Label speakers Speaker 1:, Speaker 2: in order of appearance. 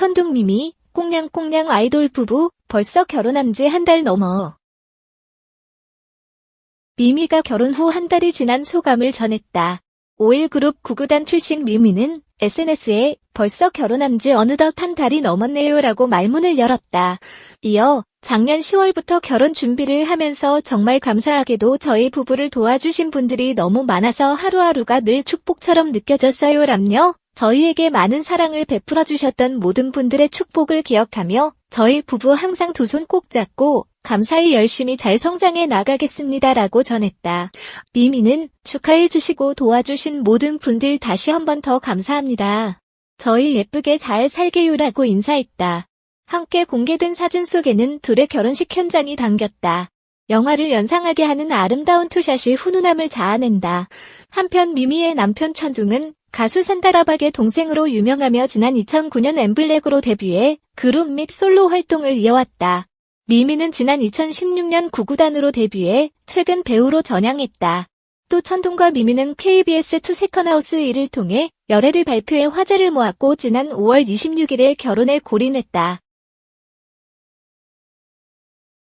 Speaker 1: 천둥 미미, 꽁냥꽁냥 아이돌 부부, 벌써 결혼한 지 한 달 넘어. 미미가 결혼 후 한 달이 지난 소감을 전했다. 5.1그룹 구구단 출신 미미는 SNS에 벌써 결혼한 지 어느덧 한 달이 넘었네요 라고 말문을 열었다. 이어 작년 10월부터 결혼 준비를 하면서 정말 감사하게도 저희 부부를 도와주신 분들이 너무 많아서 하루하루가 늘 축복처럼 느껴졌어요 람요. 저희에게 많은 사랑을 베풀어 주셨던 모든 분들의 축복을 기억하며 저희 부부 항상 두 손 꼭 잡고 감사히 열심히 잘 성장해 나가겠습니다 라고 전했다. 미미는 축하해 주시고 도와주신 모든 분들 다시 한 번 더 감사합니다. 저희 예쁘게 잘 살게요 라고 인사했다. 함께 공개된 사진 속에는 둘의 결혼식 현장이 담겼다. 영화를 연상하게 하는 아름다운 투샷이 훈훈함을 자아낸다. 한편 미미의 남편 천둥은 가수 산다라박의 동생으로 유명하며 지난 2009년 엠블랙으로 데뷔해 그룹 및 솔로 활동을 이어왔다. 미미는 지난 2016년 구구단으로 데뷔해 최근 배우로 전향했다. 또 천둥과 미미는 KBS 투 세컨하우스 1을 통해 열애를 발표해 화제를 모았고 지난 5월 26일에 결혼에 골인했다.